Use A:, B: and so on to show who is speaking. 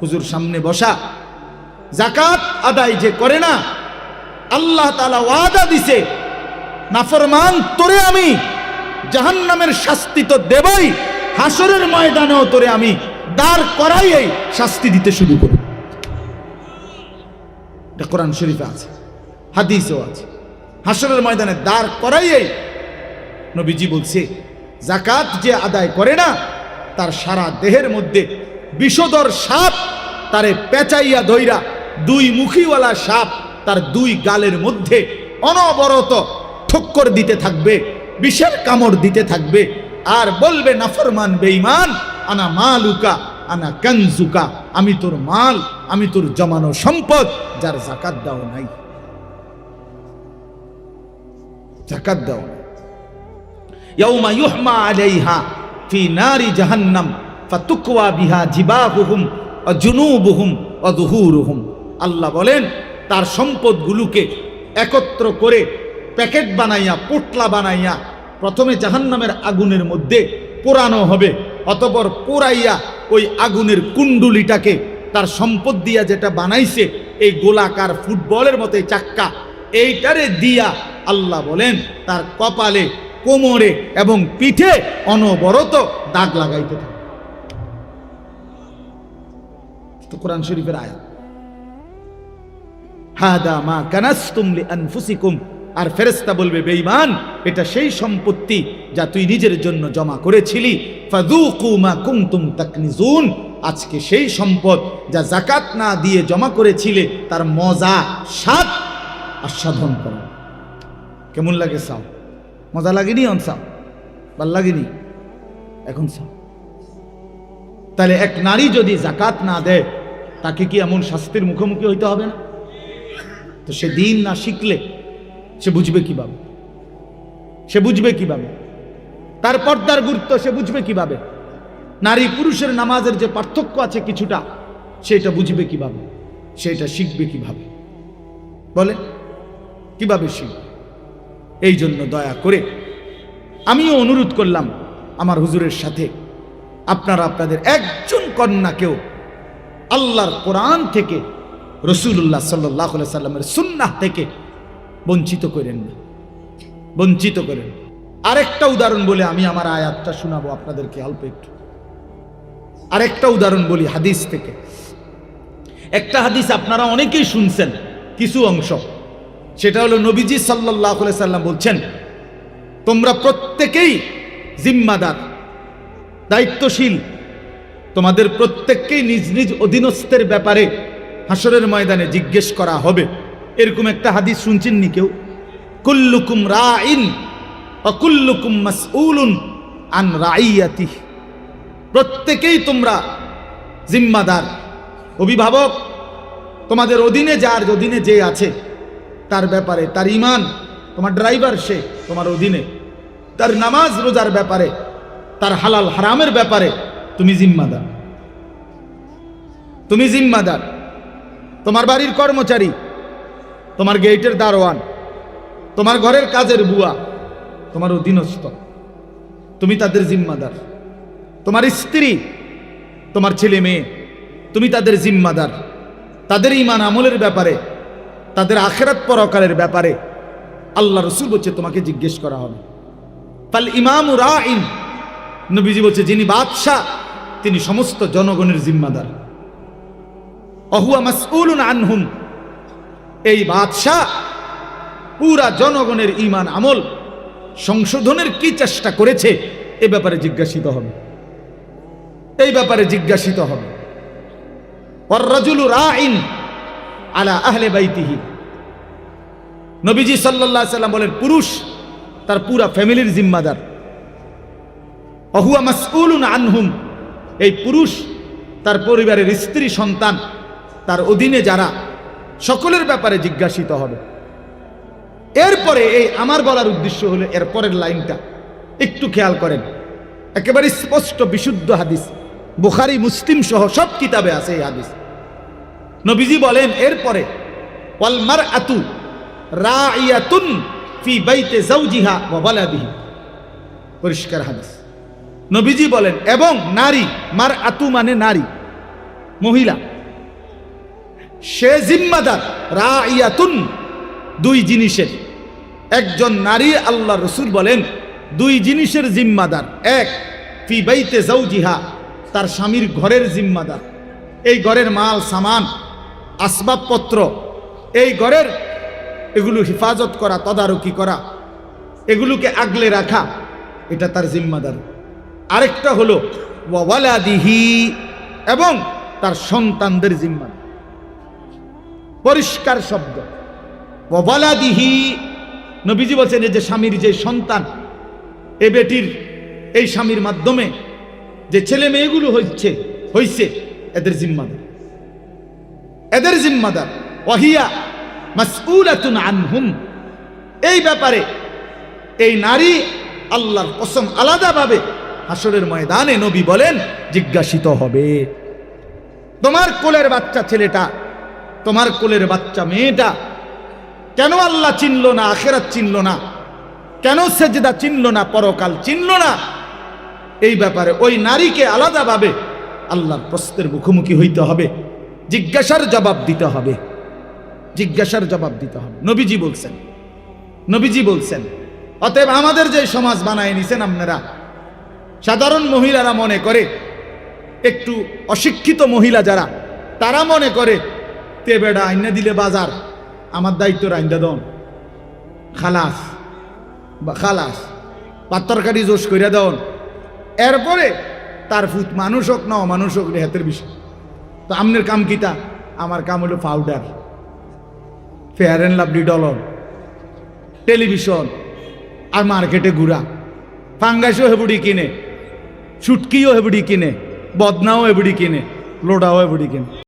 A: হুজুর সামনে বসা। জাকাত আদায় যে করে না, আল্লাহ তালা ওয়াদা দিছে, নাফরমান তোরে আমি, জাহান্নামের শাস্তি তো দেবই হাসরের ময়দানেও তোরে আমি দাঁড় করাই এই শাস্তি দিতে শুরু এটা কোরআন শরীফে আছে, হাদিসও আছে। হাসরের ময়দানে দাঁড় করাই এই নবীজি বলছে জাকাত যে আদায় করে না, তার সারা দেহের মধ্যে বিষধর সাপ তারে পেঁচাইয়া ধৈরা দুই মুখীওয়ালা সাপ তার দুই গালের মধ্যে অনবরত ঠক্কর দিতে থাকবে, বিষের কামড় দিতে থাকবে আর বলবে নাফরমান বেঈমান, আনা মালুকা, আনা কানজুকা, আমি তোর মাল, আমি তোর জমানো সম্পদ, যার জাকাত দাও নাই। জাকাত দাও ইয়াউমা ইউহমা আলাইহা ফি নারি জাহান্নাম, ফাতুকওয়া বিহা জিবাহুহুম জুনুবহুম অদহুরহুম। আল্লাহ বলেন, তার সম্পদগুলোকে একত্র করে প্যাকেট বানাইয়া, পোটলা বানাইয়া, প্রথমে জাহান্নামের আগুনের মধ্যে পোড়ানো হবে, অতপর পোড়াইয়া ওই আগুনের কুণ্ডুলিটাকে তার সম্পদ দিয়া যেটা বানাইছে, এই গোলাকার ফুটবলের মতো চাক্কা, এইটারে দিয়া আল্লাহ বলেন, তার কপালে, কোমরে এবং পিঠে অনবরত দাগ লাগাইতে থাকে। তো কোরআন শরীফের আয়াত। হাদা মা কানাস্তুম লিআনফুসিকুম। আর ফেরেশতা বলবে এটা সেই সম্পত্তি যা তুই নিজের জন্য জমা করেছিলি। ফাযুকু মা কুনতুম তাকনিজুন। আজকে সেই সম্পদ যা জাকাত না দিয়ে জমা করেছিলে, তার মজা স্বাদ আস্বাদন করো। কেমন লাগে সাও? মজা লাগেনি অন সাও? ভালো লাগেনি? এখন সাও। তাহলে এক নারী যদি জাকাত না দেয় তাকে কি এমন শাস্তির মুখোমুখি হইতে হবে না? তো সে দিন না শিখলে সে বুঝবে কীভাবে? সে বুঝবে কীভাবে? তার পর্দার গুরুত্ব সে বুঝবে কীভাবে? নারী পুরুষের নামাজের যে পার্থক্য আছে কিছুটা, সেটা বুঝবে কীভাবে? সেটা শিখবে কীভাবে? বলে, কীভাবে শিখবে? এই জন্য দয়া করে আমিও অনুরোধ করলাম আমার হুজুরের সাথে, আপনারা আপনাদের একজন কন্যাকেও আল্লাহর কোরআন থেকে রসুল্লাহ সাল্লাহ সাল্লামের সুন্নাহ থেকে বঞ্চিত করেন না। বঞ্চিত করেন। আরেকটা উদাহরণ বলে আমি আমার আয়াতটা শোনাবো আপনাদেরকে অল্প একটু। আরেকটা উদাহরণ বলি হাদিস থেকে। একটা হাদিস আপনারা অনেকেই শুনছেন, কিছু অংশ। সেটা হলো নবীজি সাল্লাহ সাল্লাম বলছেন, তোমরা প্রত্যেকেই জিম্মাদার, দায়িত্বশীল তোমাদের প্রত্যেককেই নিজ নিজ অধীনস্থের ব্যাপারে হাসরের ময়দানে জিজ্ঞেস করা হবে। এরকম একটা হাদিস শুনছেন নি কেউ? কুল্লুকুম রাইন অকুল্লুকুম মাসউলুন আন রাইয়াতি প্রত্যেকেই তোমরা জিম্মাদার। অভিভাবক, তোমাদের অধীনে যার অধীনে যে আছে, তার ব্যাপারে, তার ইমান তোমার ড্রাইভার সে, তোমার অধীনে। তার নামাজ, রোজার ব্যাপারে, তার হালাল হারামের ব্যাপারে তুমি জিম্মাদার। তুমি জিম্মাদার। তোমার বাড়ির কর্মচারী, তোমার গেটের দারোয়ান, তোমার ঘরের কাজের বুয়া তোমার অধীনস্থ তুমি তাদের জিম্মাদার। তোমার স্ত্রী, তোমার ছেলে মেয়ে, তুমি তাদের জিম্মাদার। তাদের ইমান আমলের ব্যাপারে, তাদের আখেরাত পরকালের ব্যাপারে আল্লাহ রসুল বলছে, তোমাকে জিজ্ঞেস করা হবে। তাহলে ইমাম রাইন, নবীজি বলছে, যিনি বাদশাহ তিনি সমস্ত জনগণের জিম্মাদার। অহুয়া মাসউলুন আনহুম। এই বাদশাহ পুরা জনগণের ইমান আমল সংশোধনের কি চেষ্টা করেছে, এ ব্যাপারে জিজ্ঞাসিত হবে। এই ব্যাপারে জিজ্ঞাসিত হবে। রাইন আলা আহলে বাইতিহি। নবীজি আলাইহি সাল্লাম বলেন, পুরুষ তার পুরা ফ্যামিলির জিম্মাদার। অহুয়া মাসউলুন আনহুম। এই পুরুষ, তার পরিবারের স্ত্রী, সন্তান, তার অধীনে যারা, সকলের ব্যাপারে জিজ্ঞাসিত হবে। এরপরে এই আমার বলার উদ্দেশ্য হলো এর পরের লাইনটা। একটু খেয়াল করেন। একেবারে স্পষ্ট, বিশুদ্ধ হাদিস। বুখারি, মুসলিম সহ সব কিতাবে আছে এই হাদিস। নবীজি বলেন, এরপরে ওয়ালমার আতু রাইয়াতুন ফি বাইতে জাউজিহা ওয়া বালাদিহি পরিষ্কার হাদিস। নবীজি বলেন, এবং নারী, মার আতু মানে নারী, মহিলা। সে জিম্মাদার রা ইয়াতুন দুই জিনিসের। একজন নারী আল্লাহ রসুল বলেন, দুই জিনিসের জিম্মাদার। এক, ফি বাইতে জাউজিহা তার স্বামীর ঘরের জিম্মাদার। এই ঘরের মাল, সামান, আসবাবপত্র, এই ঘরের এগুলো হেফাজত করা, তদারকি করা, এগুলোকে আগলে রাখা, এটা তার জিম্মাদার। আরেকটা হলো ওয়ালাদিহি এবং তার সন্তানদের জিম্মাদার পরিষ্কার শব্দ। ওয়ালাদিহি নবীজি বলছেন যে স্বামীর যে সন্তান, এ বেটির এই স্বামীর মাধ্যমে যে ছেলে মেয়েগুলো হচ্ছে, হইছে, এদের জিম্মাদার। এদের জিম্মাদার, ওয়াহিয়া মাসউলাতুন আনহুম। এই ব্যাপারে এই নারী আল্লাহর কসম আলাদাভাবে হাসরের ময়দানে নবী বলেন, জিজ্ঞাসিত হবে, তোমার কোলের বাচ্চা ছেলেটা, তোমার কোলের বাচ্চা মেয়েটা, কেন আল্লাহ চিনল না, আখেরাত চিনল না? কেন সেজদা চিনল না, পরকাল চিনল না? এই ব্যাপারে ওই নারীকে আলাদাভাবে আল্লাহর প্রশ্নের মুখোমুখি হইতে হবে, জিজ্ঞাসার জবাব দিতে হবে, জিজ্ঞাসার জবাব দিতে হবে। নবীজি বলছেন নবীজি বলছেন, অতএব আমাদের যে সমাজ বানায় নিছেন আপনারা সাধারণ মহিলারা মনে করে, একটু অশিক্ষিত মহিলা যারা, তারা মনে করে, তে বেড়া আইনা দিলে বাজার, আমার দায়িত্ব রাইন্দা দন। খালাস, বা খালাস পাত্তরকারি জোশ করিয়া দেন। এরপরে তার ফুত মানুষ হোক না অমানুষ হোক, রেহাতের বিষয়। তো আমনের কাম কিতা? আমার কাম হলো পাউডার ফেয়ার অ্যান্ড লাভলি ডলর টেলিভিশন আর মার্কেটে ঘুরা। ফাঙ্গাসও হেবুড়ি কিনে। ছুটকিও এবড়ি কিনে বদনাও এবড়ি কিনে লোডাও এবড়ি কিনে।